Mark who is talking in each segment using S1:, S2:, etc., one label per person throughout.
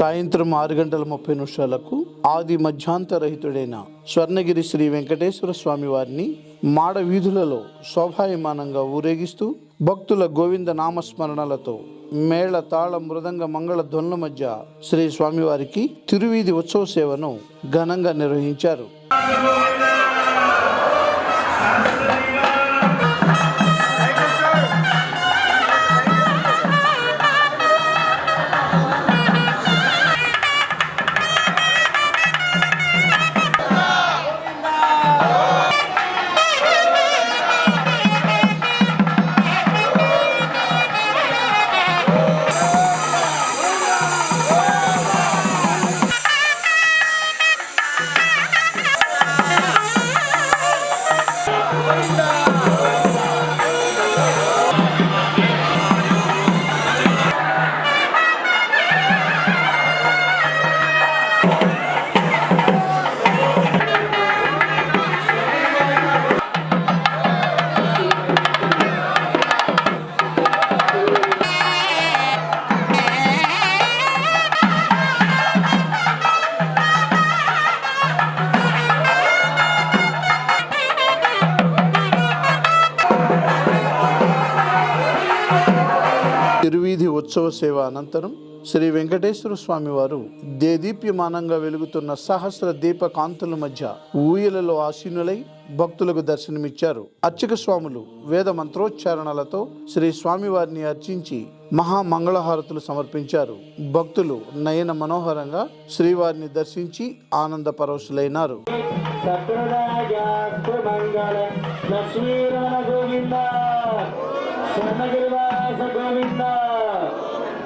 S1: సాయంత్రం ఆరు గంటల ముప్పై నిమిషాలకు ఆది మధ్యాంతరహితుడైన స్వర్ణగిరి శ్రీ వెంకటేశ్వర స్వామి వారిని మాడ వీధులలో శోభాయమానంగా ఊరేగిస్తూ భక్తుల గోవింద నామస్మరణలతో మేళ తాళ మృదంగ మంగళ ధ్వనుల మధ్య శ్రీ స్వామివారికి తిరువీధి ఉత్సవ సేవను ఘనంగా నిర్వహించారు. போயிட்டா తిరువీధి ఉత్సవ సేవ అనంతరం శ్రీ వెంకటేశ్వర స్వామి వారు దేదీప్యమానంగా వెలుగుతున్న సహస్ర దీప కాంతుల మధ్య ఊయలలో ఆసీనులై భక్తులకు దర్శనమిచ్చారు. అర్చక స్వాములు వేద మంత్రోచ్చారణలతో శ్రీ స్వామివారిని అర్చించి మహా మంగళహారతులు సమర్పించారు. భక్తులు నయన మనోహరంగా శ్రీవారిని దర్శించి ఆనంద పరవశులైనారు.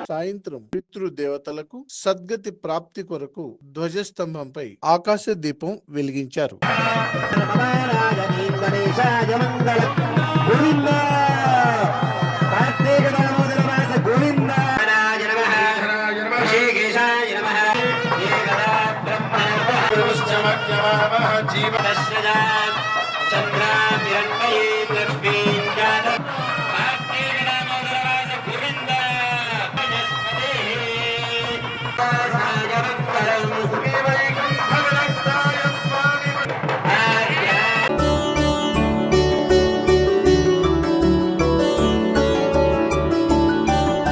S1: సాయంత్రం పితృదేవతలకు సద్గతి ప్రాప్తి కొరకు ధ్వజస్తంభంపై ఆకాశ దీపం వెలిగించారు.
S2: గణేశాయ